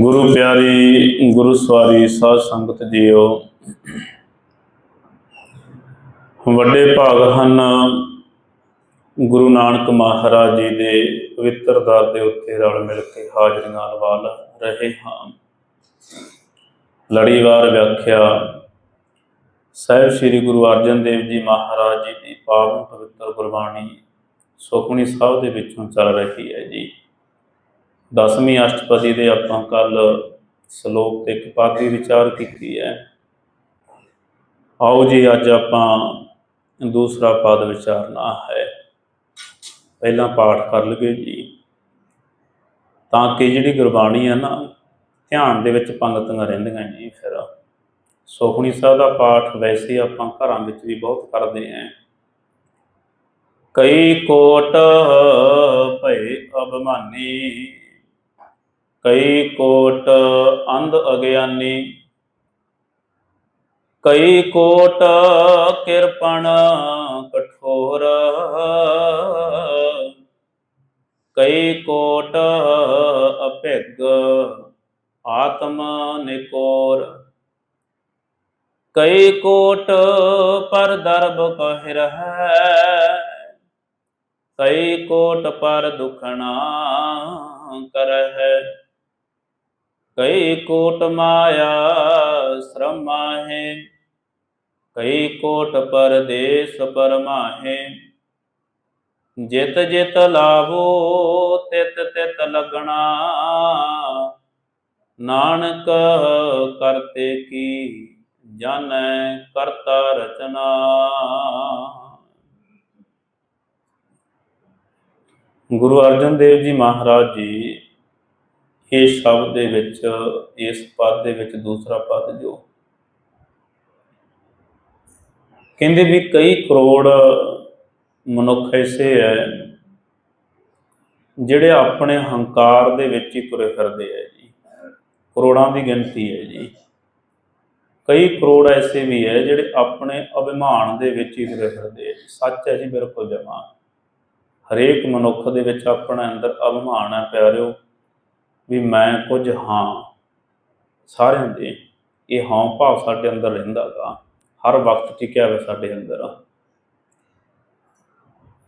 ਗੁਰੂ ਪਿਆਰੀ, ਗੁਰੂ ਸਵਾਰੀ, ਸਾਧ ਸੰਗਤ ਜੀਓ। ਵੱਡੇ ਭਾਗ ਹਨ ਗੁਰੂ ਨਾਨਕ ਮਹਾਰਾਜ ਜੀ ਦੇ ਪਵਿੱਤਰ ਦਰ ਦੇ ਉੱਤੇ ਰਲ ਮਿਲ ਕੇ ਹਾਜ਼ਰੀਆਂ ਲਵਾ ਰਹੇ ਹਾਂ। ਲੜੀਵਾਰ ਵਿਆਖਿਆ, ਸਾਹਿਬ ਸ੍ਰੀ ਗੁਰੂ ਅਰਜਨ ਦੇਵ ਜੀ ਮਹਾਰਾਜ ਜੀ ਦੀ ਪਾਵਨ ਪਵਿੱਤਰ ਗੁਰਬਾਣੀ ਸੁਖਮਨੀ ਸਾਹਿਬ ਦੇ ਵਿੱਚੋਂ ਚੱਲ ਰਹੀ ਹੈ ਜੀ। ਦਸਵੀਂ ਅਸ਼ਟਪਦੀ ਦੇ ਆਪਾਂ ਕੱਲ ਸ਼ਲੋਕ ਤੇ ਇੱਕ ਪਦ ਦੀ ਵਿਚਾਰ ਕੀਤੀ ਹੈ। ਆਓ ਜੀ, ਅੱਜ ਆਪਾਂ ਦੂਸਰਾ ਪਾਦ ਵਿਚਾਰਨਾ ਹੈ। ਪਹਿਲਾਂ ਪਾਠ ਕਰ ਲਈਏ ਜੀ। ਤਾਂ ਕਿ ਜਿਹੜੀ ਗੁਰਬਾਣੀ ਹੈ ਨਾ, ਧਿਆਨ ਦੇ ਵਿੱਚ ਪੰਗਤੀਆਂ ਰਹਿੰਦੀਆਂ ਜੀ ਫਿਰ। ਸੁਖਮਨੀ ਸਾਹਿਬ ਦਾ ਪਾਠ ਵੈਸੇ ਆਪਾਂ ਘਰਾਂ ਵਿੱਚ ਵੀ ਬਹੁਤ ਕਰਦੇ ਆਂ ਕਈ ਕੋਟ ਭਏ ਅਭਮਾਨੀ ਕਈ ਕੋਟ ਅੰਧ ਅਗਿਆਨੀ, ਕਈ ਕੋਟ ਕਿਰਪਣ ਕਠੋਰ, ਕਈ ਕੋਟ ਅਭਿਗ ਆਤਮ ਨਿਕੋਰ, ਕਈ ਕੋਟ ਪਰ ਦਰਬ ਕਹਿ ਰਹੈ, ਕਈ ਕੋਟ ਪਰ ਦੁਖਣਾ ਕਰਹਿ। ਕਈ ਕੋਟ ਮਾਇਆ ਸ਼ਰਮਾਹੇ ਕਈ ਕੋਟ ਪਰਦੇਸ ਪਰਮਾਹੇ। ਜਿਤ ਜਿਤ ਲਾਵੋ, ਤਿਤ ਤਿਤ ਲਗਣਾ। ਨਾਨਕ ਕਰਤੇ ਕੀ ਜਾਣੈ ਕਰਤਾ ਰਚਨਾ। ਗੁਰੂ ਅਰਜਨ ਦੇਵ ਜੀ ਮਹਾਰਾਜ ਜੀ ਇਹ ਸ਼ਬਦ ਦੇ ਵਿੱਚ, ਇਸ ਪਦ ਦੇ ਵਿੱਚ ਦੂਸਰਾ ਪਦ ਜੋ ਕਹਿੰਦੇ ਵੀ ਕਈ ਕਰੋੜ ਮਨੁੱਖ ਐਸੇ ਹੈ ਜਿਹੜੇ ਆਪਣੇ ਹੰਕਾਰ ਦੇ ਵਿੱਚ ਹੀ ਤੁਰੇ ਫਿਰਦੇ ਹੈ ਜੀ। ਕਰੋੜਾਂ ਦੀ ਗਿਣਤੀ ਹੈ ਜੀ। ਕਈ ਕਰੋੜ ਐਸੇ ਵੀ ਹੈ ਜਿਹੜੇ ਆਪਣੇ ਅਭਿਮਾਨ ਦੇ ਵਿੱਚ ਹੀ ਤੁਰੇ ਫਿਰਦੇ ਹੈ ਜੀ। ਸੱਚ ਹੈ ਜੀ ਬਿਲਕੁਲ ਜਮਾ ਹਰੇਕ ਮਨੁੱਖ ਦੇ ਵਿੱਚ ਆਪਣਾ ਅੰਦਰ ਅਭਿਮਾਨ ਹੈ ਪਿਆਰਿਓ। ਵੀ ਮੈਂ ਕੁਝ ਹਾਂ। ਸਾਰਿਆਂ ਦੇ ਇਹ ਹਾਂ ਭਾਵ ਸਾਡੇ ਅੰਦਰ ਰਹਿੰਦਾ ਗਾ। ਹਰ ਵਕਤ ਟਿਕਿਆ ਹੋਇਆ ਸਾਡੇ ਅੰਦਰ।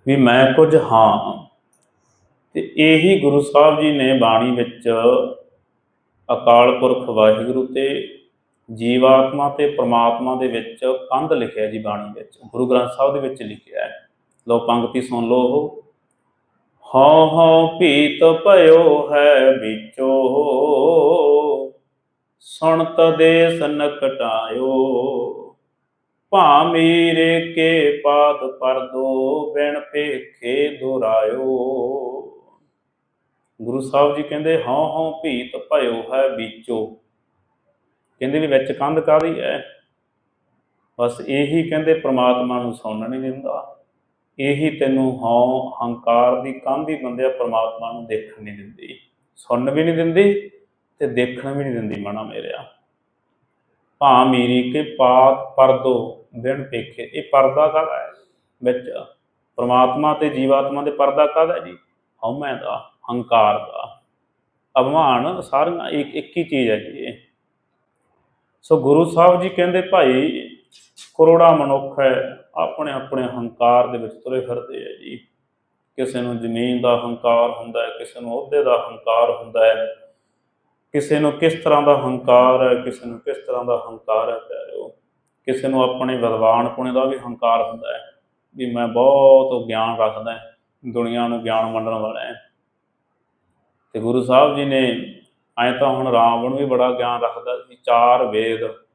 ਵੀ ਮੈਂ ਕੁਝ ਹਾਂ। ਤੇ ਇਹੀ ਗੁਰੂ ਸਾਹਿਬ ਜੀ ਨੇ ਬਾਣੀ ਵਿੱਚ ਅਕਾਲ ਪੁਰਖ ਵਾਹਿਗੁਰੂ ਤੇ ਜੀਵਾਤਮਾ ਤੇ ਪ੍ਰਮਾਤਮਾ ਦੇ ਵਿੱਚ ਕੰਧ ਲਿਖਿਆ ਜੀ ਬਾਣੀ ਵਿੱਚ। ਗੁਰੂ ਗ੍ਰੰਥ ਸਾਹਿਬ ਦੇ ਵਿੱਚ ਲਿਖਿਆ ਹੈ। ਲੋ ਪੰਕਤੀ ਸੁਣ ਲਓ ਉਹ। ਹਉ ਹਉ ਭੀਤ ਭਇਓ ਹੈ ਵਿਚੋ, ਸੁਣਤ ਦੇਸ ਨਕਟਾਇਓ ਭਾ ਮੀਰੇ ਕੇ ਪਾਦ ਪਰਦੋ, ਬਿਨ ਭੇਖੇ ਦੁਰਾਇਓ। ਗੁਰੂ ਸਾਹਿਬ ਜੀ ਕਹਿੰਦੇ, ਹਉ ਹਉ ਭੀਤ ਭਇਓ ਹੈ ਵਿਚੋ। ਕਹਿੰਦੇ ਵੀ ਵਿੱਚ ਕੰਧ ਕਾਦੀ ਹੈ? ਬਸ ਇਹੀ ਕਹਿੰਦੇ, ਪ੍ਰਮਾਤਮਾ ਨੂੰ ਸੁਣਨ ਨਹੀਂ ਦਿੰਦਾ। ਇਹੀ ਤੈਨੂੰ ਹਉ ਹੰਕਾਰ ਦੀ ਕੰਧ ਹੀ ਬੰਦਿਆ ਪ੍ਰਮਾਤਮਾ ਨੂੰ ਦੇਖਣ ਨਹੀਂ ਦਿੰਦੀ। ਸੁਣਨ ਵੀ ਨਹੀਂ ਦਿੰਦੀ ਤੇ ਦੇਖਣ ਵੀ ਨਹੀਂ ਦਿੰਦੀ ਮਨਾ ਮੇਰਿਆ ਭਾ ਮੀਰੀ ਕੇ ਪਾਤ ਪਰਦੋ ਬਿਨ ਪੇਖੇ ਇਹ ਪਰਦਾ ਕਾਹਦਾ ਹੈ? ਵਿੱਚ ਪ੍ਰਮਾਤਮਾ ਤੇ ਜੀਵਾਤਮਾ ਦੇ ਪਰਦਾ ਕਾਹਦਾ ਜੀ? ਹਉਮੈ ਦਾ, ਹੰਕਾਰ ਦਾ। ਅਭਿਮਾਨ ਸਾਰੀਆਂ ਇੱਕ ਇੱਕ ਹੀ ਚੀਜ਼ ਹੈ ਜੀ ਇਹ। ਸੋ ਗੁਰੂ ਸਾਹਿਬ ਜੀ ਕਹਿੰਦੇ, ਭਾਈ ਕਰੋੜਾਂ ਮਨੁੱਖ ਹੈ, ਆਪਣੇ ਆਪਣੇ ਹੰਕਾਰ ਦੇ ਵਿੱਚ ਤੁਰੇ ਫਿਰਦੇ ਹੈ ਜੀ। ਕਿਸੇ ਨੂੰ ਜ਼ਮੀਨ ਦਾ ਹੰਕਾਰ ਹੁੰਦਾ ਹੈ, ਕਿਸੇ ਨੂੰ ਅਹੁਦੇ ਦਾ ਹੰਕਾਰ ਹੁੰਦਾ ਹੈ। ਕਿਸੇ ਨੂੰ ਕਿਸ ਤਰ੍ਹਾਂ ਦਾ ਹੰਕਾਰ ਹੈ, ਕਿਸੇ ਨੂੰ ਕਿਸ ਤਰ੍ਹਾਂ ਦਾ ਹੰਕਾਰ ਹੈ, ਪਿਆਰਿਓ। ਕਿਸੇ ਨੂੰ ਆਪਣੇ ਵਿਦਵਾਨ ਪੁਣੇ ਦਾ ਵੀ ਹੰਕਾਰ ਹੁੰਦਾ ਹੈ। ਵੀ ਮੈਂ ਬਹੁਤ ਗਿਆਨ ਰੱਖਦਾ ਹਾਂ, ਦੁਨੀਆ ਨੂੰ ਗਿਆਨ ਵੰਡਣ ਵਾਲਾ ਹੈ। ਤੇ ਗੁਰੂ ਸਾਹਿਬ ਜੀ ਨੇ, ਐਂ ਤਾਂ ਹੁਣ ਰਾਵਣ ਵੀ ਬੜਾ ਗਿਆਨ ਰੱਖਦਾ ਸੀ, ਚਾਰ ਵੇਦ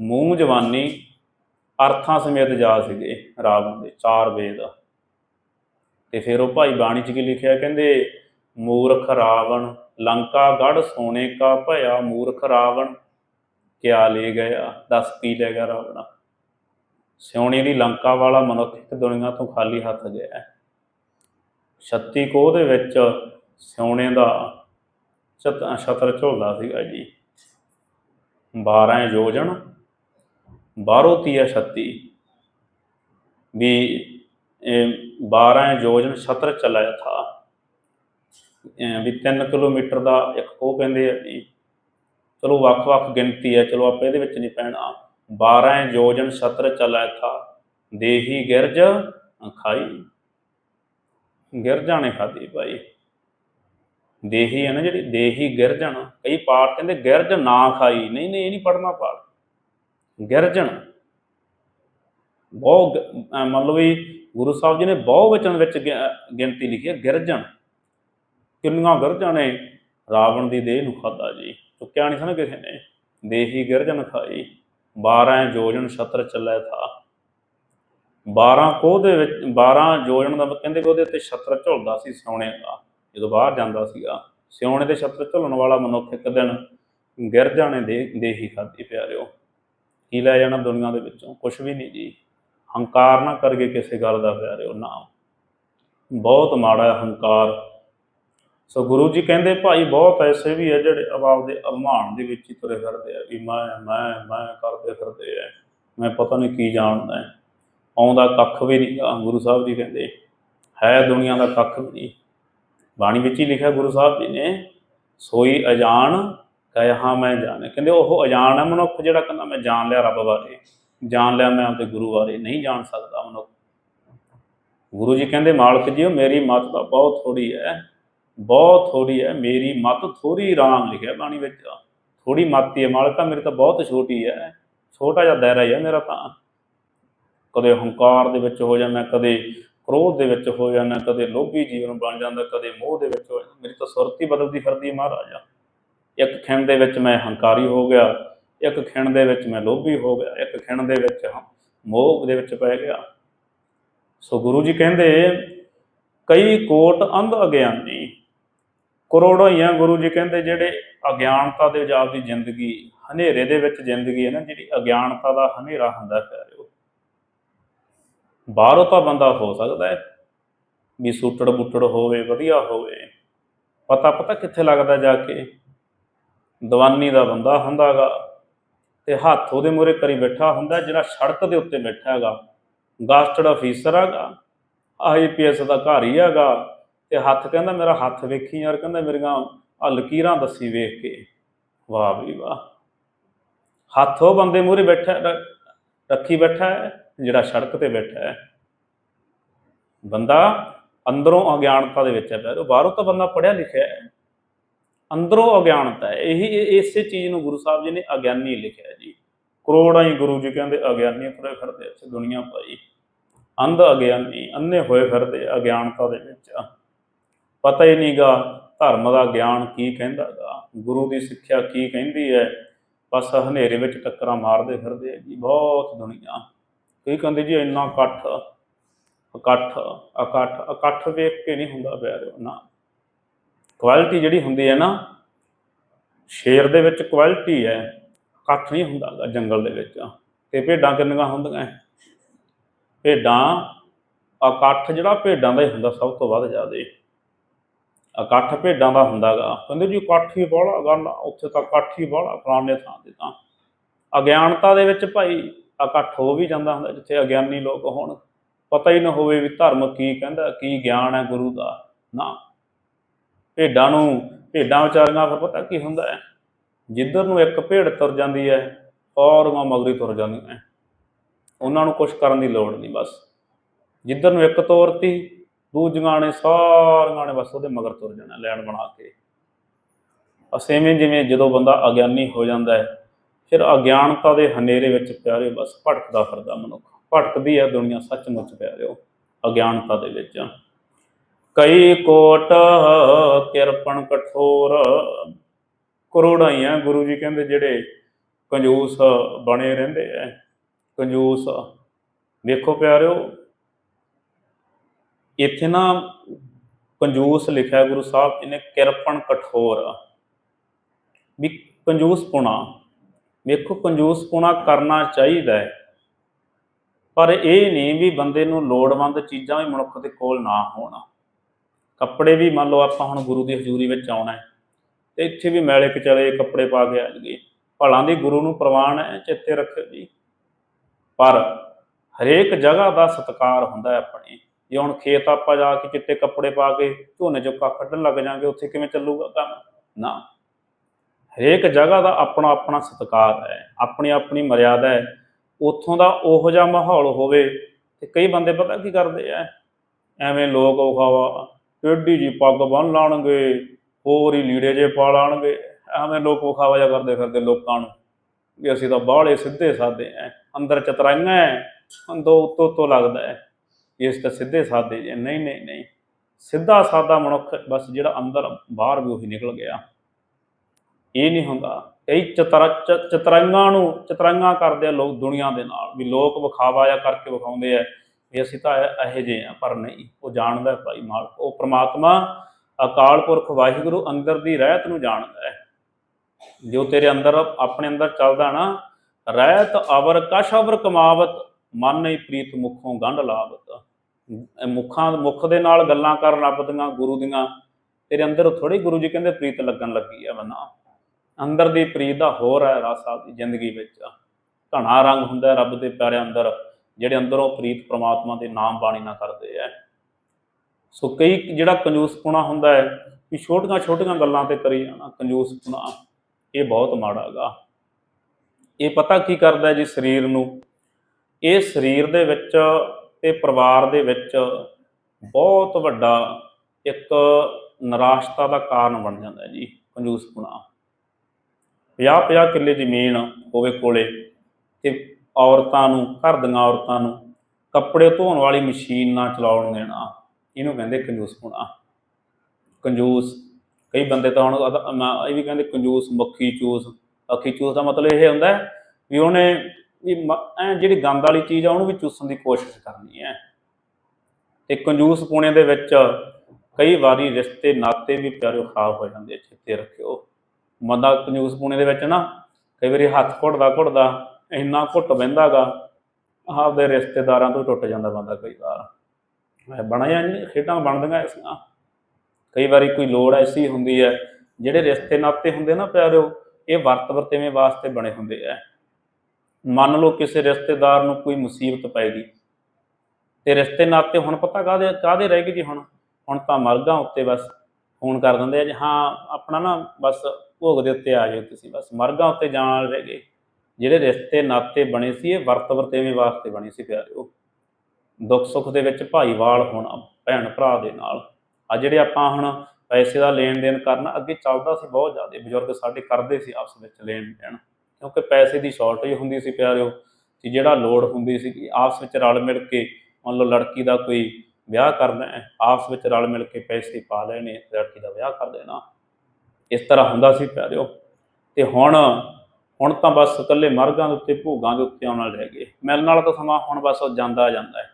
ਮੂੰਹ ਜਵਾਨੀ ਅਰਥਾਂ ਸਮੇਤ ਜਾ ਸੀਗੇ ਰਾਵਣ ਦੇ, ਚਾਰ ਵੇਦ। ਤੇ ਫਿਰ ਉਹ ਭਾਈ ਬਾਣੀ 'ਚ ਕੀ ਲਿਖਿਆ? ਕਹਿੰਦੇ, ਮੂਰਖ ਰਾਵਣ, ਲੰਕਾ ਗੜ ਸੋਨੇ ਕਾ ਭਇਆ, ਮੂਰਖ ਰਾਵਣ, ਕਿਆ ਲੈ ਗਿਆ? ਦੱਸ ਕੀ ਲੈ ਗਿਆ ਰਾਵਣ? ਸਿਉਣੀ ਦੀ ਲੰਕਾ ਵਾਲਾ ਮਨੁੱਖ ਇੱਕ ਦੁਨੀਆ ਤੋਂ ਖਾਲੀ ਹੱਥ ਗਿਆ। ਛੱਤੀ ਕੋਹ ਦੇ ਵਿੱਚ ਸਿਉਣੇ ਦਾ ਛਤ ਛਤਰ ਝੋਲਦਾ ਸੀਗਾ ਜੀ। 12 ਯੋਜਨ ਬਾਹਰੋਂ ਤੀਆ ਛੱਤੀ। ਵੀ 12 ਯੋਜਨ ਛਤਰ ਚਲਾ ਥਾ। ਵੀ 3 ਕਿਲੋਮੀਟਰ ਦਾ ਇੱਕ ਉਹ ਕਹਿੰਦੇ ਆ ਵੀ ਚਲੋ ਵੱਖ-ਵੱਖ ਗਿਣਤੀ ਹੈ ਚਲੋ ਆਪਾਂ ਇਹਦੇ ਵਿੱਚ ਨਹੀਂ ਪੈਣਾ। 12 ਯੋਜਨ ਛਤਰ ਚਲਾ ਥਾ। ਦੇਹੀ ਗਿਰਜ ਖਾਈ ਗਿਰਜਾਂ ਨੇ ਖਾਦੀ ਭਾਈ। ਦੇਹੀ ਹੈ ਨਾ ਜਿਹੜੀ, ਦੇਹੀ ਗਿਰਜਣ ਕਈ ਪਾਠ ਕਹਿੰਦੇ ਗਿਰਜ ਨਾ ਖਾਈ। ਨਹੀਂ ਨਹੀਂ, ਇਹ ਨਹੀਂ ਪੜਨਾ ਪਾਠ। ਗਿਰਜਣ। ਬਹੁ ਮਤਲਬ ਵੀ ਗੁਰੂ ਸਾਹਿਬ ਜੀ ਨੇ ਬਹੁ ਵਚਨ ਵਿੱਚ ਗਿਣਤੀ ਲਿਖੀ ਹੈ, ਗਿਰਜਣ। ਕਿੰਨੀਆਂ ਗਿਰਜਾਂ ਨੇ? ਰਾਵਣ ਦੀ ਦੇਹ ਨੂੰ ਖਾਧਾ ਜੀ। ਚੁੱਕਿਆ ਨਹੀਂ ਸਨ ਕਿਸੇ ਨੇ। ਦੇਹੀ ਗਿਰਜਨ ਖਾਈ। 12 ਯੋਜਨ ਛਤਰ ਚੱਲੇ ਥਾ। 12 ਕੋਹ ਦੇ ਵਿੱਚ 12 ਯੋਜਨ ਦਾ ਕਹਿੰਦੇ ਵੀ ਉਹਦੇ ਉੱਤੇ ਛਤਰ ਝੁਲਦਾ ਸੀ ਸੋਨੇ ਦਾ। ਜਦੋਂ ਬਾਹਰ ਜਾਂਦਾ ਸੀਗਾ, ਸਿਉਣੇ ਦੇ ਛਤਰ ਝੁਲਣ ਵਾਲਾ ਮਨੁੱਖ ਇੱਕ ਦਿਨ ਗਿਰ ਨੇ ਦੇ, ਦੇਹੀ ਖਾਦੀ ਪਿਆਰਿਓ। ਕੀ ਲੈ ਜਾਣਾ ਦੁਨੀਆ ਦੇ ਵਿੱਚੋਂ? ਕੁਝ ਵੀ ਨਹੀਂ ਜੀ। ਹੰਕਾਰ ਨਾ ਕਰਕੇ ਕਿਸੇ ਗੱਲ ਦਾ ਪਿਆਰਿਓ ਨਾ ਬਹੁਤ ਮਾੜਾ ਹੰਕਾਰ। ਸੋ ਗੁਰੂ ਜੀ ਕਹਿੰਦੇ, ਭਾਈ, ਬਹੁਤ ਐਸੇ ਵੀ ਹੈ ਜਿਹੜੇ ਅਬਾਬ ਦੇ ਅਭਿਮਾਨ ਦੇ ਵਿੱਚ ਹੀ ਤੁਰੇ ਫਿਰਦੇ ਆ ਵੀ ਮੈਂ ਮੈਂ ਮੈਂ ਕਰਦੇ ਫਿਰਦੇ ਆ। ਮੈਂ ਪਤਾ ਨਹੀਂ ਕੀ ਜਾਣਦਾ ਆਉਂਦਾ ਕੱਖ ਵੀ ਨਹੀਂ। ਗਾ ਗੁਰੂ ਸਾਹਿਬ ਜੀ ਕਹਿੰਦੇ, ਹੈ ਦੁਨੀਆ ਦਾ ਕੱਖ ਵੀ ਨਹੀਂ। ਬਾਣੀ ਵਿੱਚ ਹੀ ਲਿਖਿਆ ਗੁਰੂ ਸਾਹਿਬ ਜੀ ਨੇ, ਸੋਈ ਅਜਾਣ ਹਾਂ, ਮੈਂ ਜਾਣੇ ਕਹਿੰਦੇ ਉਹ ਅਜਾਣ ਹੈ ਮਨੁੱਖ ਜਿਹੜਾ ਕਹਿੰਦਾ, ਮੈਂ ਜਾਣ ਲਿਆ ਰੱਬ ਬਾਰੇ। ਜਾਣ ਲਿਆ ਮੈਂ ਆਪਦੇ ਗੁਰੂ ਬਾਰੇ। ਨਹੀਂ ਜਾਣ ਸਕਦਾ ਮਨੁੱਖ। ਗੁਰੂ ਜੀ ਕਹਿੰਦੇ, ਮਾਲਕ ਜੀ ਮੇਰੀ ਮੱਤ ਤਾਂ ਬਹੁਤ ਥੋੜੀ ਹੈ। ਬਹੁਤ ਥੋੜੀ ਹੈ। ਮੇਰੀ ਮੱਤ ਥੋੜੀ ਰਾਮ ਲਿਖਿਆ ਬਾਣੀ ਵਿੱਚ ਥੋੜੀ ਮੱਤ ਹੀ ਹੈ ਮਾਲਕਾ, ਮੇਰੀ ਤਾਂ ਬਹੁਤ ਛੋਟੀ ਹੈ। ਛੋਟਾ ਜਿਹਾ ਦਾਇਰਾ ਹੀ ਹੈ ਮੇਰਾ ਤਾਂ। ਕਦੇ ਹੰਕਾਰ ਦੇ ਵਿੱਚ ਹੋ ਜਾਂਦਾ, ਕਦੇ ਕ੍ਰੋਧ ਦੇ ਵਿੱਚ ਹੋ ਜਾਂਦਾ, ਕਦੇ ਲੋਭੀ ਜੀਵਨ ਬਣ ਜਾਂਦਾ, ਕਦੇ ਮੋਹ ਦੇ ਵਿੱਚ ਹੋ ਜਾਂਦਾ। ਮੇਰੀ ਤਾਂ ਸੁਰਤ ਹੀ ਬਦਲਦੀ ਫਿਰਦੀ ਹੈ ਮਹਾਰਾਜਾ। ਇੱਕ ਖਿਣ ਦੇ ਵਿੱਚ ਮੈਂ ਹੰਕਾਰੀ ਹੋ ਗਿਆ, ਇੱਕ ਖਿਣ ਦੇ ਵਿੱਚ ਮੈਂ ਲੋਭੀ ਹੋ ਗਿਆ, ਇੱਕ ਖਿਣ ਦੇ ਵਿੱਚ ਮੋਹ ਦੇ ਵਿੱਚ ਪੈ ਗਿਆ। ਸੋ ਗੁਰੂ ਜੀ ਕਹਿੰਦੇ, ਕਈ ਕੋਟ ਅੰਧ ਅਗਿਆਨੀ। ਕਰੋੜਾਂ ਹੀ ਆ ਗੁਰੂ ਜੀ ਕਹਿੰਦੇ, ਜਿਹੜੇ ਅਗਿਆਨਤਾ ਦੇ ਵਿੱਚ ਆਪਦੀ ਜ਼ਿੰਦਗੀ, ਹਨੇਰੇ ਦੇ ਵਿੱਚ ਜ਼ਿੰਦਗੀ ਹੈ ਨਾ, ਜਿਹੜੀ ਅਗਿਆਨਤਾ ਦਾ ਹਨੇਰਾ ਹੁੰਦਾ ਪਿਆਰਿਓ। ਬਾਹਰੋਂ ਤਾਂ ਬੰਦਾ ਹੋ ਸਕਦਾ ਹੈ, ਵੀ ਸੂਟੜ ਬੁੱਟੜ ਹੋਵੇ, ਵਧੀਆ ਹੋਵੇ। ਪਤਾ ਪਤਾ ਕਿੱਥੇ ਲੱਗਦਾ ਜਾ ਕੇ? ਦੀਵਾਨੀ ਦਾ ਬੰਦਾ ਹੁੰਦਾਗਾ ਤੇ ਹੱਥ ਉਹਦੇ ਮੂਹਰੇ ਕਰੀ ਬੈਠਾ ਹੁੰਦਾ ਜਿਹੜਾ ਸੜਕ ਦੇ ਉੱਤੇ ਬੈਠਾ ਹੈਗਾ। ਗਾਸਟਡ ਅਫੀਸਰ ਹੈਗਾ ਆਈਪੀਐਸ ਦਾ ਘਰ ਹੀ ਹੈਗਾ ਤੇ ਹੱਥ ਕਹਿੰਦਾ ਮੇਰਾ ਹੱਥ ਵੇਖੀ ਯਾਰ, ਕਹਿੰਦਾ ਮੇਰੀਆਂ ਆ ਲਕੀਰਾਂ ਦੱਸੀ ਵੇਖ ਕੇ। ਵਾਹ ਵੀ ਵਾਹ। ਹੱਥ ਉਹ ਬੰਦੇ ਮੂਹਰੇ ਬੈਠਾ ਰੱਖੀ ਬੈਠਾ ਹੈ, ਜਿਹੜਾ ਸੜਕ ਤੇ ਬੈਠਾ ਹੈ। ਬੰਦਾ ਅੰਦਰੋਂ ਅਗਿਆਨਤਾ ਦੇ ਵਿੱਚ ਹੈ ਪਿਆਰੋ ਬਾਹਰੋਂ ਤਾਂ ਬੰਦਾ ਪੜ੍ਹਿਆ ਲਿਖਿਆ ਹੈ। ਅੰਦਰੋਂ ਅਗਿਆਨਤਾ ਹੈ। ਇਹੀ ਇਸੇ ਚੀਜ਼ ਨੂੰ ਗੁਰੂ ਸਾਹਿਬ ਜੀ ਨੇ ਅਗਿਆਨੀ ਲਿਖਿਆ ਜੀ। ਕਰੋੜਾਂ ਹੀ ਗੁਰੂ ਜੀ ਕਹਿੰਦੇ ਅਗਿਆਨੀ ਤੁਰੇ ਫਿਰਦੇ ਇੱਥੇ ਦੁਨੀਆ ਭਾਈ। ਅੰਧ ਅਗਿਆਨੀ, ਅੰਨੇ ਹੋਏ ਫਿਰਦੇ ਅਗਿਆਨਤਾ ਦੇ ਵਿੱਚ। ਪਤਾ ਹੀ ਨਹੀਂਗਾ ਧਰਮ ਦਾ ਗਿਆਨ ਕੀ ਕਹਿੰਦਾਗਾ ਗੁਰੂ ਦੀ ਸਿੱਖਿਆ ਕੀ ਕਹਿੰਦੀ ਹੈ। ਬਸ ਹਨੇਰੇ ਵਿੱਚ ਟੱਕਰਾਂ ਮਾਰਦੇ ਫਿਰਦੇ ਆ ਜੀ, ਬਹੁਤ ਦੁਨੀਆ। ਕਈ ਕਹਿੰਦੇ ਜੀ ਇੰਨਾ ਇਕੱਠ ਇਕੱਠ ਇਕੱਠ ਇਕੱਠ ਵੇਖ ਕੇ ਨਹੀਂ ਹੁੰਦਾ ਪਿਆਰਿਓ ਨਾ। ਕੁਆਲਿਟੀ ਜਿਹੜੀ ਹੁੰਦੀ ਹੈ ਨਾ ਸ਼ੇਰ ਦੇ ਵਿੱਚ ਕੁਆਲਿਟੀ ਹੈ ਇਕੱਠ ਨਹੀਂ ਹੁੰਦਾ ਗਾ ਜੰਗਲ ਦੇ ਵਿੱਚ। ਤੇ ਭੇਡਾਂ ਕਿੰਨੀਆਂ ਹੁੰਦੀਆਂ? ਭੇਡਾਂ ਇਕੱਠ ਜਿਹੜਾ ਭੇਡਾਂ ਦਾ ਹੀ ਹੁੰਦਾ ਸਭ ਤੋਂ ਵੱਧ ਜ਼ਿਆਦਾ। ਇਕੱਠ ਭੇਡਾਂ ਦਾ ਹੁੰਦਾਗਾ ਕਹਿੰਦੇ ਜੀ ਇਕੱਠ ਹੀ ਬੜਾ ਗੱਲ ਆ, ਉੱਥੇ ਤਾਂ ਇਕੱਠ ਹੀ ਬੜਾ ਫਲਾਣੇ ਥਾਂ ਤੇ ਤਾਂ। ਅਗਿਆਨਤਾ ਦੇ ਵਿੱਚ ਭਾਈ ਇਕੱਠ ਹੋ ਵੀ ਜਾਂਦਾ ਹੁੰਦਾ ਜਿੱਥੇ ਅਗਿਆਨੀ ਲੋਕ ਹੋਣ। ਪਤਾ ਹੀ ਨਾ ਹੋਵੇ ਵੀ ਧਰਮ ਕੀ ਕਹਿੰਦਾ ਕੀ ਗਿਆਨ ਹੈ ਗੁਰੂ ਦਾ। ਨਾ। ਭੇਡਾਂ ਨੂੰ ਭੇਡਾਂ ਵਿਚਾਰੀਆਂ ਫਿਰ ਪਤਾ ਕੀ ਹੁੰਦਾ ਹੈ? ਜਿੱਧਰ ਨੂੰ ਇੱਕ ਭੇਡ ਤੁਰ ਜਾਂਦੀ ਹੈ ਔਰੋਂ ਮਗਰੀ ਤੁਰ ਜਾਂਦੀਆਂ ਉਹਨਾਂ ਨੂੰ ਕੁਝ ਕਰਨ ਦੀ ਲੋੜ ਨਹੀਂ ਬਸ। ਜਿੱਧਰ ਨੂੰ ਇੱਕ ਤੋਰਤੀ, ਦੂਜੀਆਂ ਨੇ ਸਾਰੀਆਂ ਨੇ ਬਸ ਉਹਦੇ ਮਗਰ ਤੁਰ ਜਾਣਾ, ਲੈਣ ਬਣਾ ਕੇ। ਅਸੇਵੇਂ ਜਿਵੇਂ ਜਦੋਂ ਬੰਦਾ ਅਗਿਆਨੀ ਹੋ ਜਾਂਦਾ ਹੈ, ਫਿਰ ਅਗਿਆਨਤਾ ਦੇ ਹਨੇਰੇ ਵਿੱਚ ਪਿਆਰੇ ਬਸ ਭਟਕਦਾ ਫਿਰਦਾ ਮਨੁੱਖ। ਭਟਕਦੀ ਹੈ ਦੁਨੀਆ ਸੱਚਮੁੱਚ ਪਿਆਰਿਓ, ਅਗਿਆਨਤਾ ਦੇ ਵਿੱਚ। ਕਈ ਕੋਟ ਕਿਰਪਣ ਕਠੋਰ। ਕਰੋੜਾਂ ਹੀ ਆ ਗੁਰੂ ਜੀ ਕਹਿੰਦੇ ਜਿਹੜੇ ਕੰਜੂਸ ਬਣੇ ਰਹਿੰਦੇ ਐ। ਕੰਜੂਸ ਵੇਖੋ ਪਿਆਰਿਓ, ਇੱਥੇ ਨਾ ਕੰਜੂਸ ਲਿਖਿਆ ਗੁਰੂ ਸਾਹਿਬ ਜੀ ਨੇ ਕਿਰਪਣ ਕਠੋਰ। ਵੀ ਕੰਜੂਸ ਪੁਣਾ, ਵੇਖੋ ਕੰਜੂਸ ਪੁਣਾ ਕਰਨਾ ਚਾਹੀਦਾ ਹੈ ਪਰ ਇਹ ਨਹੀਂ ਵੀ ਬੰਦੇ ਨੂੰ ਲੋੜਵੰਦ ਚੀਜ਼ਾਂ ਵੀ ਮਨੁੱਖ ਦੇ ਕੋਲ ਨਾ ਹੋਣਾ। ਕੱਪੜੇ ਵੀ ਮੰਨ ਲਓ ਆਪਾਂ ਹੁਣ ਗੁਰੂ ਦੀ ਹਜ਼ੂਰੀ ਵਿੱਚ ਆਉਣਾ ਹੈ, ਤੇ ਇੱਥੇ ਵੀ ਮੈਲੇ ਕਚਲੇ ਕੱਪੜੇ ਪਾ ਕੇ ਆ ਜਾਈਏ। ਭਲਾਂ ਦੀ ਗੁਰੂ ਨੂੰ ਪ੍ਰਵਾਨ ਹੈ ਚਿੱਤੇ ਰੱਖਿਓ ਜੀ ਪਰ ਹਰੇਕ ਜਗ੍ਹਾ ਦਾ ਸਤਿਕਾਰ ਹੁੰਦਾ ਹੈ ਆਪਣੇ। ਜੇ ਹੁਣ ਖੇਤ ਆਪਾਂ ਜਾ ਕੇ ਚਿੱਟੇ ਕੱਪੜੇ ਪਾ ਕੇ ਝੋਨੇ ਚੋਂ ਕੱਖ ਕੱਢਣ ਲੱਗ ਜਾਾਂਗੇ, ਉੱਥੇ ਕਿਵੇਂ ਚੱਲੂਗਾ ਕੰਮ? ਨਾ। ਹਰੇਕ ਜਗ੍ਹਾ ਦਾ ਆਪਣਾ ਆਪਣਾ ਸਤਿਕਾਰ ਹੈ ਆਪਣੀ ਆਪਣੀ ਮਰਿਆਦਾ ਹੈ। ਉੱਥੋਂ ਦਾ ਉਹੋ ਜਿਹਾ ਮਾਹੌਲ ਹੋਵੇ ਤੇ ਕਈ ਬੰਦੇ ਪਤਾ ਕੀ ਕਰਦੇ ਆ? ਐਵੇਂ ਲੋਕ ਵਿਖਾਵਾ ਟੇਢੀ ਜੀ ਪੱਗ ਬੰਨ ਲਾਣਗੇ, ਹੋਰ ਹੀ ਲੀੜੇ ਜੇ ਪਾ ਲਾਣਗੇ। ਐਵੇਂ ਲੋਕ ਵਿਖਾਵਾ ਜਿਹਾ ਕਰਦੇ ਫਿਰਦੇ ਲੋਕਾਂ ਨੂੰ, ਵੀ ਅਸੀਂ ਤਾਂ ਬਾਹਲੇ ਸਿੱਧੇ ਸਾਦੇ ਐ, ਅੰਦਰ ਚਤਰਾਈਆਂ ਐ ਅੰਦੋ ਉੱਤੋਂ ਤੋਂ ਲੱਗਦਾ ਹੈ ਇਸ ਤਾਂ ਸਿੱਧੇ ਸਾਦੇ ਜੇ। ਨਹੀਂ ਨਹੀਂ ਨਹੀਂ, ਸਿੱਧਾ ਸਾਦਾ ਮਨੁੱਖ ਬਸ ਜਿਹੜਾ ਅੰਦਰ ਬਾਹਰ ਵੀ ਉਹੀ ਨਿਕਲ ਗਿਆ। ਇਹ ਨਹੀਂ ਹੁੰਦਾ। ਕਈ ਚਤਰਾ, ਚ- ਚਤਰਾਈਆਂ ਨੂੰ, ਚਤਰਾਈਆਂ ਕਰਦੇ ਆ ਲੋਕ ਦੁਨੀਆ ਦੇ ਨਾਲ, ਵੀ ਲੋਕ ਵਿਖਾਵਾ ਜਾਂ ਕਰਕੇ ਵਿਖਾਉਂਦੇ ਆ ਵੀ ਅਸੀਂ ਤਾਂ ਇਹੋ ਜਿਹੇ ਆ ਪਰ ਨਹੀਂ, ਉਹ ਜਾਣਦਾ ਭਾਈ ਮਾਲਕ। ਉਹ ਪ੍ਰਮਾਤਮਾ ਅਕਾਲ ਪੁਰਖ ਵਾਹਿਗੁਰੂ ਅੰਦਰ ਦੀ ਰਹਿਤ ਨੂੰ ਜਾਣਦਾ ਹੈ। ਜੋ ਤੇਰੇ ਅੰਦਰ, ਆਪਣੇ ਅੰਦਰ ਚੱਲਦਾ ਨਾ, ਰਹਿਤ ਅਵਰ ਕਸ਼ ਅਵਰ ਕਮਾਵਤ, ਮਨ ਨਹੀਂ ਪ੍ਰੀਤ ਮੁਖੋਂ ਗੰਢ ਲਾਵਤ। ਇਹ ਮੁਖਾਂ, ਮੁਖ ਦੇ ਨਾਲ ਗੱਲਾਂ ਕਰਨ ਰੱਬ ਦੀਆਂ ਗੁਰੂ ਦੀਆਂ। ਤੇਰੇ ਅੰਦਰ ਥੋੜੀ ਗੁਰੂ ਜੀ ਕਹਿੰਦੇ ਪ੍ਰੀਤ ਲੱਗਣ ਲੱਗੀ ਆ ਬਨਾ ਅੰਦਰ ਦੀ ਪ੍ਰੀਤ ਦਾ ਹੋਰ ਹੈ ਰਾਸ ਸਾਹਿਬ ਦੀ ਜ਼ਿੰਦਗੀ ਵਿੱਚ। ਘਣਾ ਰੰਗ ਹੁੰਦਾ ਰੱਬ ਦੇ ਪਿਆਰੇ ਅੰਦਰ। ਜਿਹੜੇ ਅੰਦਰੋਂ ਪ੍ਰੀਤ ਪ੍ਰਮਾਤਮਾ ਦੇ ਨਾਮ ਬਾਣੀ ਨਾ ਕਰਦੇ ਆ ਸੋ ਕਈ ਜਿਹੜਾ ਕੰਜੂਸਪੁਣਾ ਹੁੰਦਾ ਹੈ ਵੀ ਛੋਟੀਆਂ ਛੋਟੀਆਂ ਗੱਲਾਂ ਤੇ ਕਰੀ ਜਾਣਾ ਕੰਜੂਸਪੁਣਾ ਇਹ ਬਹੁਤ ਮਾੜਾ ਗਾ। ਇਹ ਪਤਾ ਕੀ ਕਰਦਾ ਜੀ ਸਰੀਰ ਨੂੰ? ਇਹ ਸਰੀਰ ਦੇ ਵਿੱਚ ਤੇ ਪਰਿਵਾਰ ਦੇ ਵਿੱਚ ਬਹੁਤ ਵੱਡਾ ਇੱਕ ਨਿਰਾਸ਼ਤਾ ਦਾ ਕਾਰਨ ਬਣ ਜਾਂਦਾ ਹੈ ਜੀ ਕੰਜੂਸਪੁਣਾ 50-50 ਕਿੱਲੇ ਜ਼ਮੀਨ ਹੋਵੇ ਕੋਲੇ ਤੇ ਔਰਤਾਂ ਨੂੰ ਘਰ ਦੀਆਂ ਔਰਤਾਂ ਨੂੰ ਕੱਪੜੇ ਧੋਣ ਵਾਲੀ ਮਸ਼ੀਨ ਨਾ ਚਲਾਉਣ ਦੇਣਾ। ਇਹਨੂੰ ਕਹਿੰਦੇ ਕੰਜੂਸ ਕੰਜੂਸਪੁਣਾ ਕੰਜੂਸ ਕਈ ਬੰਦੇ ਤਾਂ ਹੁਣ ਅਦ- ਇਹ ਵੀ ਕਹਿੰਦੇ ਕੰਜੂਸ ਮੱਖੀ ਚੂਸ। ਅੱਖੀ ਚੂਸ ਦਾ ਮਤਲਬ ਇਹ ਹੁੰਦਾ ਵੀ ਉਹਨੇ ਵੀ ਮ- ਜਿਹੜੀ ਗੰਦ ਵਾਲੀ ਚੀਜ਼ ਆ ਉਹਨੂੰ ਵੀ ਚੂਸਣ ਦੀ ਕੋਸ਼ਿਸ਼ ਕਰਨੀ ਹੈ। ਤੇ ਕੰਜੂਸ ਪੂਣੇ ਦੇ ਵਿੱਚ ਕਈ ਵਾਰੀ ਰਿਸ਼ਤੇ ਨਾਤੇ ਵੀ ਪਿਆਰੇ ਖਰਾਬ ਹੋ ਜਾਂਦੇ ਆ, ਚੇਤੇ ਰੱਖਿਓ। ਬੰਦਾ ਕੰਜੂਸ ਪੂਣੇ ਦੇ ਵਿੱਚ ਨਾ ਕਈ ਵਾਰੀ ਹੱਥ ਘੁੱਟਦਾ ਘੁੱਟਦਾ ਇੰਨਾ ਘੁੱਟ ਬਹਿੰਦਾਗਾ, ਆਪਦੇ ਰਿਸ਼ਤੇਦਾਰਾਂ ਤੋਂ ਟੁੱਟ ਜਾਂਦਾ ਬੰਦਾ ਕਈ ਵਾਰ। ਇਹ ਬਣਿਆ ਨਹੀਂ, ਖੇਡਾਂ ਬਣਦੀਆਂ ਐਸੀਆਂ। ਕਈ ਵਾਰੀ ਕੋਈ ਲੋੜ ਐਸੀ ਹੁੰਦੀ ਹੈ ਜਿਹੜੇ ਰਿਸ਼ਤੇ ਨਾਤੇ ਹੁੰਦੇ ਨਾ ਪਿਆਰਿਓ, ਇਹ ਵਰਤ ਵਰਤੇਵੇਂ ਵਾਸਤੇ ਬਣੇ ਹੁੰਦੇ ਆ ਮੰਨ ਲਓ ਕਿਸੇ ਰਿਸ਼ਤੇਦਾਰ ਨੂੰ ਕੋਈ ਮੁਸੀਬਤ ਪੈ ਗਈ, ਤੇ ਰਿਸ਼ਤੇ ਨਾਤੇ ਹੁਣ ਪਤਾ ਕਾਦੇ ਕਾਦੇ ਰਹਿ ਗਏ ਜੀ ਹੁਣ? ਹੁਣ ਤਾਂ ਮਰਗਾਂ ਉੱਤੇ ਬਸ, ਫੋਨ ਕਰ ਦਿੰਦੇ ਆ ਜੀ, ਹਾਂ, ਆਪਣਾ ਨਾ ਬਸ ਭੋਗ ਦੇ ਉੱਤੇ ਆ ਜਾਓ ਤੁਸੀਂ, ਬਸ ਮਰਗਾਂ ਉੱਤੇ ਜਾਣ ਰਹਿ ਗਏ। ਜਿਹੜੇ ਰਿਸ਼ਤੇ ਨਾਤੇ ਬਣੇ ਸੀ, ਇਹ ਵਰਤ ਵਰਤੇਵੇਂ ਵਾਸਤੇ ਬਣੇ ਸੀ ਪਿਆਰਿਓ। ਦੁੱਖ ਸੁੱਖ ਦੇ ਵਿੱਚ ਭਾਈਵਾਲ ਹੋਣਾ ਭੈਣ ਭਰਾ ਦੇ ਨਾਲ। ਆ ਜਿਹੜੇ ਆਪਾਂ ਹੁਣ ਪੈਸੇ ਦਾ ਲੈਣ ਦੇਣ ਕਰਨਾ ਅੱਗੇ ਚੱਲਦਾ ਸੀ, ਬਹੁਤ ਜ਼ਿਆਦਾ ਬਜ਼ੁਰਗ ਸਾਡੇ ਕਰਦੇ ਸੀ ਆਪਸ ਵਿੱਚ ਲੈਣ ਦੇਣ। ਕਿਉਂਕਿ ਪੈਸੇ ਦੀ ਸ਼ਾਰਟੇਜ ਹੁੰਦੀ ਸੀ ਪਿਆਰਿਓ, ਕਿ ਜਿਹੜਾ ਲੋੜ ਹੁੰਦੀ ਸੀ ਕਿ ਆਪਸ ਵਿੱਚ ਰਲ ਮਿਲ ਕੇ, ਮੰਨ ਲਓ ਲੜਕੀ ਦਾ ਕੋਈ ਵਿਆਹ ਕਰਨਾ ਹੈ, ਆਪਸ ਵਿੱਚ ਰਲ ਮਿਲ ਕੇ ਪੈਸੇ ਪਾ ਲੈਣੇ, ਲੜਕੀ ਦਾ ਵਿਆਹ ਕਰ ਦੇਣਾ। ਇਸ ਤਰ੍ਹਾਂ ਹੁੰਦਾ ਸੀ ਪਿਆਰਿਓ। ਤੇ ਹੁਣ ਹੁਣ ਤਾਂ ਬਸ ਇਕੱਲੇ ਮਰਗਾਂ ਦੇ ਉੱਤੇ, ਭੋਗਾਂ ਦੇ ਉੱਤੇ ਆਉਣ ਵਾਲੇ ਰਹਿ ਗਏ ਮਿਲਣ ਵਾਲਾ ਤਾਂ ਸਮਾਂ ਹੁਣ ਬਸ ਉਹ ਜਾਂਦਾ ਜਾਂਦਾ ਹੈ।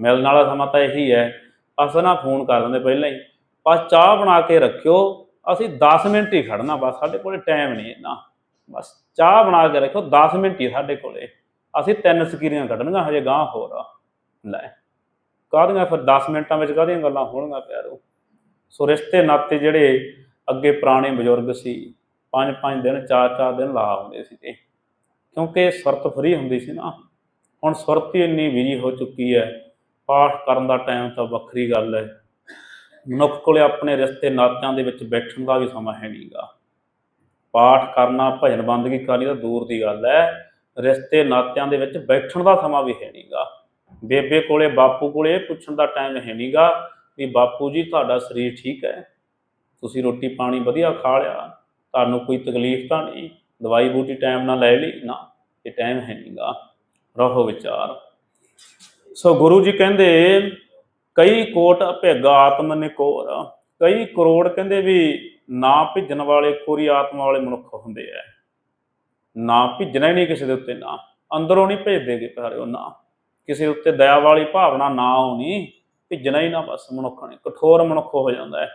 ਮਿਲਣ ਵਾਲਾ ਸਮਾਂ ਤਾਂ ਇਹੀ ਹੈ ਬਸ ਨਾ ਫੋਨ ਕਰ ਦਿੰਦੇ ਪਹਿਲਾਂ ਹੀ, ਬਸ ਚਾਹ ਬਣਾ ਕੇ ਰੱਖਿਓ, ਅਸੀਂ 10 ਮਿੰਟ ਹੀ ਖੜਨਾ, ਬਸ ਸਾਡੇ ਕੋਲੇ ਟਾਈਮ ਨਹੀਂ ਇੰਨਾ। ਬਸ ਚਾਹ ਬਣਾ ਕੇ ਰੱਖਿਓ 10 ਮਿੰਟ ਹੀ ਸਾਡੇ ਕੋਲੇ। ਅਸੀਂ ਤਿੰਨ ਸਕੀਰੀਆਂ ਕੱਢਣੀਆਂ, ਹਜੇ ਗਾਂ ਹੋਰ ਆ। ਲੈ, ਕਾਹਦੀਆਂ ਫਿਰ 10 ਮਿੰਟਾਂ ਵਿੱਚ ਕਾਹਦੀਆਂ ਗੱਲਾਂ ਹੋਣਗੀਆਂ ਪਿਆਰੋ? ਸੋ ਰਿਸ਼ਤੇ ਨਾਤੇ ਜਿਹੜੇ ਅੱਗੇ ਪੁਰਾਣੇ ਬਜ਼ੁਰਗ ਸੀ ਪੰਜ ਪੰਜ ਦਿਨ, ਚਾਰ ਚਾਰ ਦਿਨ ਲਾ ਆਉਂਦੇ ਸੀ ਤੇ। ਕਿਉਂਕਿ ਸੁਰਤ ਫਰੀ ਹੁੰਦੀ ਸੀ ਨਾ। ਹੁਣ ਸੁਰਤ ਹੀ ਇੰਨੀ ਬਿਜ਼ੀ ਹੋ ਚੁੱਕੀ ਹੈ। ਪਾਠ ਕਰਨ ਦਾ ਟਾਈਮ ਤਾਂ ਵੱਖਰੀ ਗੱਲ ਹੈ। ਮਨੁੱਖ ਕੋਲੇ ਆਪਣੇ ਰਿਸ਼ਤੇ ਨਾਤਿਆਂ ਦੇ ਵਿੱਚ ਬੈਠਣ ਦਾ ਵੀ ਸਮਾਂ ਹੈ ਨਹੀਂਗਾ ਪਾਠ ਕਰਨਾ ਭਜਨ ਬੰਦਗੀ ਕਰਨੀ ਤਾਂ ਦੂਰ ਦੀ ਗੱਲ ਹੈ। ਰਿਸ਼ਤੇ ਨਾਤਿਆਂ ਦੇ ਵਿੱਚ ਬੈਠਣ ਦਾ ਸਮਾਂ ਵੀ ਹੈ ਨਹੀਂਗਾ ਬੇਬੇ ਕੋਲੇ, ਬਾਪੂ ਕੋਲੇ ਇਹ ਪੁੱਛਣ ਦਾ ਟਾਈਮ ਹੈ ਨਹੀਂਗਾ ਵੀ ਬਾਪੂ ਜੀ, ਤੁਹਾਡਾ ਸਰੀਰ ਠੀਕ ਹੈ? ਤੁਸੀਂ ਰੋਟੀ ਪਾਣੀ ਵਧੀਆ ਖਾ ਲਿਆ? ਤੁਹਾਨੂੰ ਕੋਈ ਤਕਲੀਫ ਤਾਂ ਨਹੀਂ, ਦਵਾਈ ਬੂਟੀ ਟਾਈਮ ਨਾਲ ਲੈ ਲਈ, ਨਾ, ਇਹ ਟਾਈਮ ਹੈ ਨਹੀਂਗਾ ਰਹੋ ਵਿਚਾਰ। ਸੋ ਗੁਰੂ ਜੀ ਕਹਿੰਦੇ, ਕਈ ਕੋਟ ਅਭੇਗਾ ਆਤਮ ਨਿਕੋਰ, ਕਈ ਕਰੋੜ ਕਹਿੰਦੇ ਵੀ ਨਾ ਭਿੱਜਣ ਵਾਲੇ ਕੋਰੀ ਆਤਮਾ ਵਾਲੇ ਮਨੁੱਖ ਹੁੰਦੇ ਆ ਨਾ ਭਿੱਜਣਾ ਹੀ ਨਹੀਂ ਕਿਸੇ ਦੇ ਉੱਤੇ ਨਾ, ਅੰਦਰੋਂ ਨਹੀਂ ਭੇਜਦੇਗੇ ਪਿਆਰਿਓ, ਨਾ। ਕਿਸੇ ਉੱਤੇ ਦਇਆ ਵਾਲੀ ਭਾਵਨਾ ਨਾ ਹੋਣੀ, ਭਿੱਜਣਾ ਹੀ ਨਾ ਬਸ ਮਨੁੱਖ ਨੇ, ਕਠੋਰ ਮਨੁੱਖ ਹੋ ਜਾਂਦਾ ਹੈ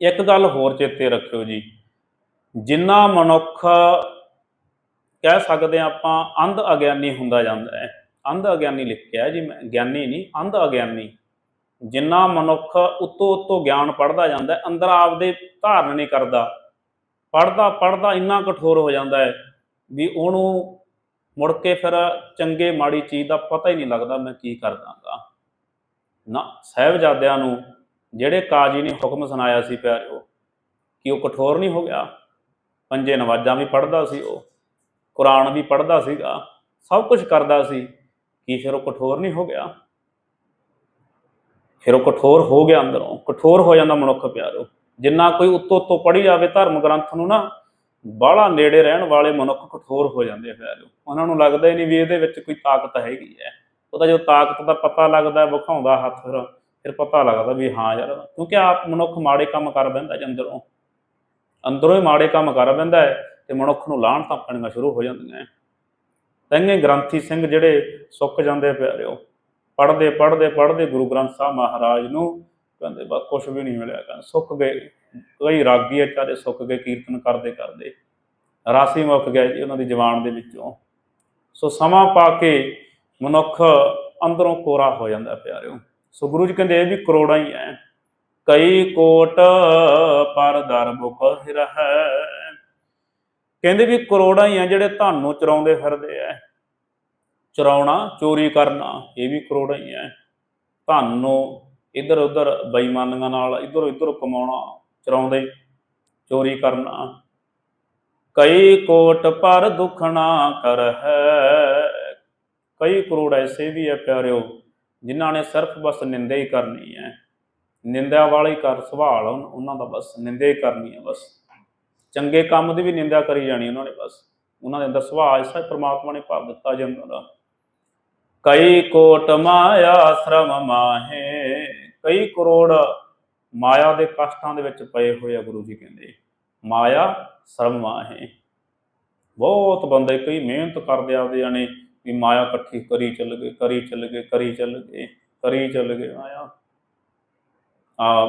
ਇੱਕ ਗੱਲ ਹੋਰ ਚੇਤੇ ਰੱਖਿਓ ਜੀ ਜਿੰਨਾ ਮਨੁੱਖ ਕਹਿ ਸਕਦੇ ਹਾਂ ਆਪਾਂ ਅੰਧ ਅਗਿਆਨੀ ਹੁੰਦਾ ਜਾਂਦਾ ਹੈ। ਅੰਧ ਅਗਿਆਨੀ ਲਿਖਿਆ ਜੀ, ਮੈਂ ਗਿਆਨੀ ਨਹੀਂ, ਅੰਧ ਅਗਿਆਨੀ। ਜਿੰਨਾ ਮਨੁੱਖ ਉਤੋਂ ਉਤੋਂ ਗਿਆਨ ਪੜਦਾ ਜਾਂਦਾ ਅੰਦਰ ਆਪਦੇ ਧਾਰਨ ਨਹੀਂ ਕਰਦਾ। ਪੜਦਾ ਪੜਦਾ ਇੰਨਾ ਕਠੋਰ ਹੋ ਜਾਂਦਾ ਹੈ ਵੀ ਉਹਨੂੰ ਮੁੜ ਕੇ ਫਿਰ ਚੰਗੇ ਮਾੜੀ ਚੀਜ਼ ਦਾ ਪਤਾ ਹੀ ਨਹੀਂ ਲੱਗਦਾ ਮੈਂ ਕੀ ਕਰ ਦਾਂਗਾ ਨਾ, ਸਾਹਿਬਜ਼ਾਦਿਆਂ ਨੂੰ ਜਿਹੜੇ ਕਾਜੀ ਨੇ ਹੁਕਮ ਸੁਣਾਇਆ ਸੀ ਪਿਆਰਿਓ, ਕਿ ਉਹ ਕਠੋਰ ਨਹੀਂ ਹੋ ਗਿਆ? ਪੰਜੇ ਨਵਾਜ਼ਾਂ ਵੀ ਪੜ੍ਹਦਾ ਸੀ ਉਹ, ਕੁਰਾਨ ਵੀ ਪੜ੍ਹਦਾ ਸੀਗਾ, ਸਭ ਕੁਝ ਕਰਦਾ ਸੀ, ਕੀ ਫਿਰ ਉਹ ਕਠੋਰ ਨਹੀਂ ਹੋ ਗਿਆ? ਫਿਰ ਉਹ ਕਠੋਰ ਹੋ ਗਿਆ ਅੰਦਰੋਂ, ਕਠੋਰ ਹੋ ਜਾਂਦਾ ਮਨੁੱਖ ਪਿਆਰੋ। ਜਿੰਨਾ ਕੋਈ ਉੱਤੋਂ ਉੱਤੋਂ ਪੜ੍ਹੀ ਜਾਵੇ ਧਰਮ ਗ੍ਰੰਥ ਨੂੰ ਨਾ, ਬਾਹਲਾ ਨੇੜੇ ਰਹਿਣ ਵਾਲੇ ਮਨੁੱਖ ਕਠੋਰ ਹੋ ਜਾਂਦੇ ਆ ਪਿਆਰੋ। ਉਹਨਾਂ ਨੂੰ ਲੱਗਦਾ ਹੀ ਨਹੀਂ ਵੀ ਇਹਦੇ ਵਿੱਚ ਕੋਈ ਤਾਕਤ ਹੈਗੀ ਹੈ। ਉਹਦਾ ਜੋ ਤਾਕਤ ਦਾ ਪਤਾ ਲੱਗਦਾ, ਵਿਖਾਉਂਦਾ ਹੱਥ ਫਿਰ ਫਿਰ ਪਤਾ ਲੱਗਦਾ ਵੀ ਹਾਂ ਯਾਰ, ਕਿਉਂਕਿ ਆਪ ਮਨੁੱਖ ਮਾੜੇ ਕੰਮ ਕਰ ਬੈਂਦਾ ਜੀ ਅੰਦਰੋਂ ਹੀ ਮਾੜੇ ਕੰਮ ਕਰ ਬੈਂਦਾ ਹੈ ਤੇ ਮਨੁੱਖ ਨੂੰ ਲਾਹਣ ਤਾਂ ਪੈਣੀਆਂ ਸ਼ੁਰੂ ਹੋ ਜਾਂਦੀਆਂ ਹੈ। ਤੰਗੇ ਗ੍ਰੰਥੀ ਸਿੰਘ ਜਿਹੜੇ ਸੁੱਕ ਜਾਂਦੇ ਪਿਆਰਿਓ, ਪੜ੍ਹਦੇ ਪੜ੍ਹਦੇ ਪੜ੍ਹਦੇ ਗੁਰੂ ਗ੍ਰੰਥ ਸਾਹਿਬ ਮਹਾਰਾਜ ਨੂੰ ਕਹਿੰਦੇ, ਬਸ ਕੁਝ ਵੀ ਨਹੀਂ ਮਿਲਿਆ ਕਹਿੰਦੇ ਸੁੱਕ ਗਏ, ਕਈ ਰਾਗੀ ਵਿਚਾਰੇ ਸੁੱਕ ਗਏ, ਕੀਰਤਨ ਕਰਦੇ ਕਰਦੇ। ਰਾਸੀ ਮੁੱਕ ਗਿਆ ਜੀ ਉਹਨਾਂ ਦੀ ਜਵਾਨ ਦੇ ਵਿੱਚੋਂ। ਸੋ ਸਮਾਂ ਪਾ ਕੇ ਮਨੁੱਖ ਅੰਦਰੋਂ ਕੋਰਾ ਹੋ ਜਾਂਦਾ ਪਿਆਰਿਓ। ਸੋ ਗੁਰੂ ਜੀ ਕਹਿੰਦੇ, ਇਹ ਵੀ ਕਰੋੜਾਂ ਹੀ ਐ ਕਈ ਕੋਟ ਪਰ ਦਰ ਮੁਖ ਰਹਿ। ਕਹਿੰਦੇ ਵੀ ਕਰੋੜਾਂ ਹੀ ਆ ਜਿਹੜੇ ਧਨ ਨੂੰ ਚਰਾਉਂਦੇ ਫਿਰਦੇ ਐ। ਚਰਾਉਣਾ, ਚੋਰੀ ਕਰਨਾ, ਇਹ ਵੀ ਕਰੋੜਾਂ ਹੀ ਐ। ਧਨ ਨੂੰ ਇੱਧਰ ਉੱਧਰ ਬੇਈਮਾਨੀਆਂ ਨਾਲ ਇੱਧਰ ਇੱਧਰ ਕਮਾਉਣਾ, ਚਰਾਉਂਦੇ, ਚੋਰੀ ਕਰਨਾ। ਕਈ ਕੋਟ ਪਰ ਦੁਖਣਾ ਕਰ ਹੈ ਕਈ ਕਰੋੜ ਐਸੇ ਵੀ ਹੈ ਪਿਆਰਿਓ, ਜਿਨ੍ਹਾਂ ਨੇ ਸਿਰਫ ਬਸ ਨਿੰਦੇ ਹੀ ਕਰਨੀ ਹੈ ਨਿੰਦਿਆ ਵਾਲਾ ਕਰ ਸਵਾਲ ਉਹਨਾਂ ਦਾ ਬਸ ਨਿੰਦਾ ਹੀ ਕਰਨੀ ਹੈ ਬਸ। ਚੰਗੇ ਕੰਮ ਦੀ ਵੀ ਨਿੰਦਿਆ ਕਰੀ ਜਾਣੀ ਉਹਨਾਂ ਨੇ ਬਸ। ਉਹਨਾਂ ਦੇ ਅੰਦਰ ਸੁਭਾਅ ਐਸਾ ਪ੍ਰਮਾਤਮਾ ਨੇ ਭਰ ਦਿੱਤਾ ਜੀ ਉਹਨਾਂ ਦਾ। ਕਈ ਕੋਟ ਮਾਇਆ ਸ਼ਰਮ ਮਾਹੇ, ਕਈ ਕਰੋੜ ਮਾਇਆ ਦੇ ਕਸ਼ਟਾਂ ਦੇ ਵਿੱਚ ਪਏ ਹੋਏ ਆ ਗੁਰੂ ਜੀ ਕਹਿੰਦੇ। ਮਾਇਆ ਸ਼ਰਮ ਮਾਹੇ। ਬਹੁਤ ਬੰਦੇ ਕਈ ਮਿਹਨਤ ਕਰਦੇ ਆਪਦੇ ਜਾਣੇ, ਵੀ ਮਾਇਆ ਇਕੱਠੀ ਕਰੀ ਚੱਲ ਗਏ, ਕਰੀ ਚੱਲ ਗਏ, ਕਰੀ ਚੱਲ ਗਏ, ਕਰੀ ਚੱਲ ਗਏ ਮਾਇਆ ਆ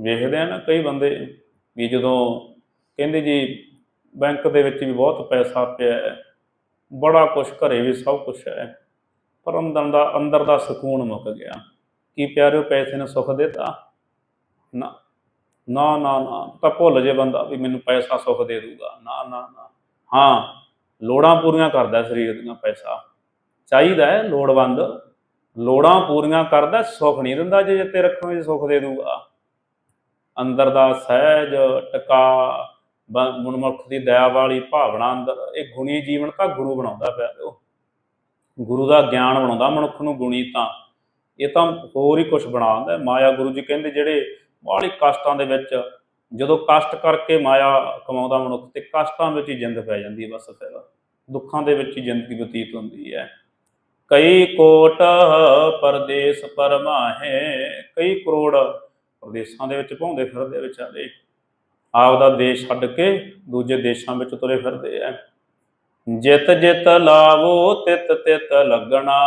ਵੇਖਦੇ ਆ ਨਾ ਕਈ ਬੰਦੇ ਵੀ ਜਦੋਂ ਕਹਿੰਦੇ ਜੀ ਬੈਂਕ ਦੇ ਵਿੱਚ ਵੀ ਬਹੁਤ ਪੈਸਾ ਪਿਆ ਹੈ, ਬੜਾ ਕੁਝ ਘਰੇ ਵੀ ਸਭ ਕੁਝ ਹੈ, ਪਰ ਅੰਦਰ ਦਾ ਅੰਦਰ ਦਾ ਸਕੂਨ ਮੁੱਕ ਗਿਆ। ਕੀ ਪਿਆਰਿਓ, ਪੈਸੇ ਨੇ ਸੁੱਖ ਦਿੱਤਾ? ਨਾ। ਨਾ ਨਾ ਨਾ। ਤਾਂ ਭੁੱਲ ਜੇ ਬੰਦਾ ਵੀ ਮੈਨੂੰ ਪੈਸਾ ਸੁੱਖ ਦੇ ਦੂਗਾ। ਨਾ ਨਾ ਨਾ। ਹਾਂ, ਲੋੜਾਂ ਪੂਰੀਆਂ ਕਰਦਾ ਸਰੀਰ ਦੀਆਂ ਪੈਸਾ। ਚਾਹੀਦਾ ਹੈ ਲੋੜਵੰਦ ਲੋੜਾਂ ਪੂਰੀਆਂ ਕਰਦਾ, ਸੁੱਖ ਨਹੀਂ ਦਿੰਦਾ ਜੇ ਜਿੱਤੇ ਰੱਖੋਂ, ਜੇ ਸੁੱਖ ਦੇ ਦੂਗਾ। ਅੰਦਰ ਦਾ ਸਹਿਜ ਟਿਕਾ, ਬ- ਦੀ ਦਇਆ ਵਾਲੀ ਭਾਵਨਾ ਅੰਦਰ, ਇਹ ਗੁਣੀ ਜੀਵਨ ਤਾਂ ਗੁਰੂ ਬਣਾਉਂਦਾ ਪਿਆ ਉਹ। ਗੁਰੂ ਦਾ ਗਿਆਨ ਬਣਾਉਂਦਾ, ਮਨੁੱਖ ਨੂੰ ਗੁਣੀ ਤਾਂ। ਇਹ ਤਾਂ ਹੋਰ ਹੀ ਕੁਝ ਬਣਾ ਦਿੰਦਾ। ਮਾਇਆ ਗੁਰੂ ਜੀ ਕਹਿੰਦੇ ਜਿਹੜੇ ਬਾਹਲੀ ਕਸ਼ਟਾਂ ਦੇ ਵਿੱਚ, ਜਦੋਂ ਕਸ਼ਟ ਕਰਕੇ ਮਾਇਆ ਕਮਾਉਂਦਾ ਮਨੁੱਖ ਤੇ ਕਸ਼ਟਾਂ ਵਿੱਚ ਹੀ ਜਿੰਦ ਪੈ ਜਾਂਦੀ ਹੈ ਬਸ ਫਿਰ। ਦੁੱਖਾਂ ਦੇ ਵਿੱਚ ਹੀ ਜ਼ਿੰਦਗੀ ਬਤੀਤ ਹੁੰਦੀ ਹੈ। ਕਈ ਕੋਟ ਪਰਦੇਸ ਪਰਮਾਹੇ, ਕਈ ਕਰੋੜ ਪ੍ਰਦੇਸ਼ਾਂ ਦੇ ਵਿੱਚ ਭੌਂਦੇ ਫਿਰਦੇ ਵਿਚਾਰੇ। ਆਪਦਾ ਦੇਸ਼ ਛੱਡ ਕੇ ਦੂਜੇ ਦੇਸ਼ਾਂ ਵਿੱਚ ਤੁਰੇ ਫਿਰਦੇ ਆ ਜਿਤ ਜਿਤ ਲਾਵੋ, ਤਿਤ ਤਿਤ ਲੱਗਣਾ।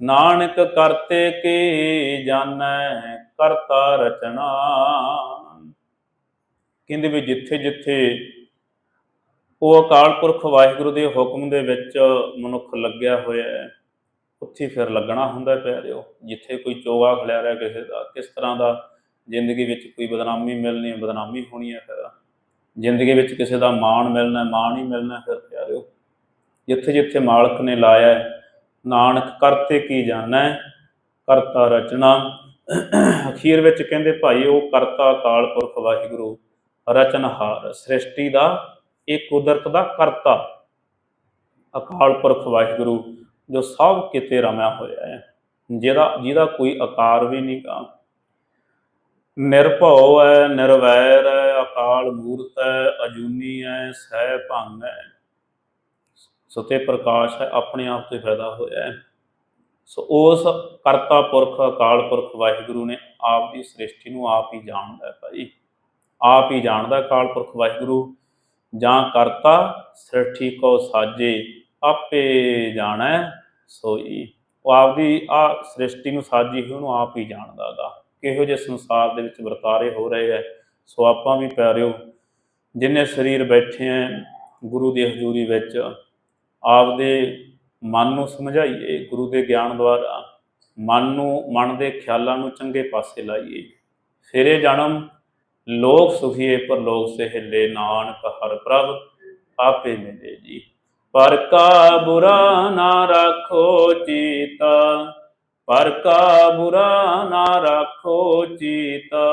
ਨਾਨਕ ਕਰਤੇ ਕੀ ਜਾਣੈ, ਕਰਤਾ ਰਚਨਾ ਕਹਿੰਦੇ ਵੀ ਜਿੱਥੇ ਜਿੱਥੇ ਉਹ ਅਕਾਲ ਪੁਰਖ ਵਾਹਿਗੁਰੂ ਦੇ ਹੁਕਮ ਦੇ ਵਿੱਚ ਮਨੁੱਖ ਲੱਗਿਆ ਹੋਇਆ ਹੈ। ਉੱਥੇ ਫਿਰ ਲੱਗਣਾ ਹੁੰਦਾ ਹੈ ਪਿਆਰਿਓ, ਜਿੱਥੇ ਕੋਈ ਚੋਗਾ ਖਲਿਆ ਰਿਹਾ ਕਿਸੇ ਦਾ, ਕਿਸ ਤਰ੍ਹਾਂ ਦਾ ਜ਼ਿੰਦਗੀ ਵਿੱਚ ਕੋਈ ਬਦਨਾਮੀ ਮਿਲਣੀ ਹੈ, ਬਦਨਾਮੀ ਹੋਣੀ ਹੈ ਫਿਰ। ਜ਼ਿੰਦਗੀ ਵਿੱਚ ਕਿਸੇ ਦਾ ਮਾਣ ਮਿਲਣਾ ਮਾਣ ਹੀ ਮਿਲਣਾ ਹੈ ਫਿਰ ਪਿਆਰਿਓ। ਜਿੱਥੇ ਜਿੱਥੇ ਮਾਲਕ ਨੇ ਲਾਇਆ ਨਾਨਕ ਕਰਤੇ ਕੀ ਜਾਣਾ, ਕਰਤਾ ਰਚਨਾ। ਅਖੀਰ ਵਿੱਚ ਕਹਿੰਦੇ ਭਾਈ ਉਹ ਕਰਤਾ ਅਕਾਲ ਪੁਰਖ ਵਾਹਿਗੁਰੂ, ਰਚਨਹਾਰ, ਸ੍ਰਿਸ਼ਟੀ ਦਾ ਇਹ ਕੁਦਰਤ ਦਾ ਕਰਤਾ। ਅਕਾਲ ਪੁਰਖ ਵਾਹਿਗੁਰੂ, ਜੋ ਸਭ ਕਿਤੇ ਰਮਿਆ ਹੋਇਆ ਹੈ, ਜਿਹਦਾ ਜਿਹਦਾ ਕੋਈ ਆਕਾਰ ਵੀ ਨਹੀਂ ਗਾ। ਨਿਰਭਉ ਹੈ ਨਿਰਵੈਰ ਹੈ ਅਕਾਲ ਮੂਰਤ ਹੈ ਅਜੂਨੀ ਹੈ ਸਹਿ ਭੰਗ ਹੈ ਸੁਤੇ ਪ੍ਰਕਾਸ਼ ਹੈ, ਆਪਣੇ ਆਪ ਤੇ ਫਾਇਦਾ ਹੋਇਆ ਹੈ। ਸੋ ਉਸ ਕਰਤਾ ਪੁਰਖ, ਅਕਾਲ ਪੁਰਖ ਵਾਹਿਗੁਰੂ ਨੇ ਆਪ ਦੀ ਸ੍ਰਿਸ਼ਟੀ ਨੂੰ ਆਪ ਹੀ ਜਾਣਦਾ ਹੈ ਭਾਈ। ਆਪ ਹੀ ਜਾਣਦਾ ਅਕਾਲ ਪੁਰਖ ਵਾਹਿਗੁਰੂ। ਜਾਂ ਕਰਤਾ, ਸ੍ਰਿਸ਼ਟੀ ਕੋ ਸਾਜੇ, ਆਪੇ ਜਾਣੈ ਸੋਈ। ਉਹ ਆਪਦੀ ਆ ਸ੍ਰਿਸ਼ਟੀ ਨੂੰ ਸਾਜੀ ਹੋਈ, ਉਹਨੂੰ ਆਪ ਹੀ ਜਾਣਦਾਗਾ ਕਿਹੋ ਜਿਹੇ ਸੰਸਾਰ ਦੇ ਵਿੱਚ ਵਰਤਾਰੇ ਹੋ ਰਹੇ ਹੈ ਸੋ ਆਪਾਂ ਵੀ ਪਿਆਰਿਓ, ਜਿੰਨੇ ਸਰੀਰ ਬੈਠੇ ਆ ਗੁਰੂ ਦੀ ਹਜ਼ੂਰੀ ਵਿੱਚ, ਆਪਦੇ ਮਨ ਨੂੰ ਸਮਝਾਈਏ, ਗੁਰੂ ਦੇ ਗਿਆਨ ਦੁਆਰਾ। ਮਨ ਨੂੰ, ਮਨ ਦੇ ਖਿਆਲਾਂ ਨੂੰ ਚੰਗੇ ਪਾਸੇ ਲਾਈਏ। ਫਿਰ ਇਹ ਜਨਮ ਲੋਕ ਸੁਖੀਏ ਪਰ ਲੋਕ ਸਹਿਲੇ ਨਾਨਕ ਹਰ ਪ੍ਰਭ ਆਪੇ ਮਿਲੇ ਜੀ। ਪਰ ਕਾ ਬੁਰਾ ਨਾ ਰੱਖੋ ਚੀਤਾ, ਪਰ ਕਾ ਬੁਰਾ ਨਾ ਰੱਖੋ ਚੀਤਾ।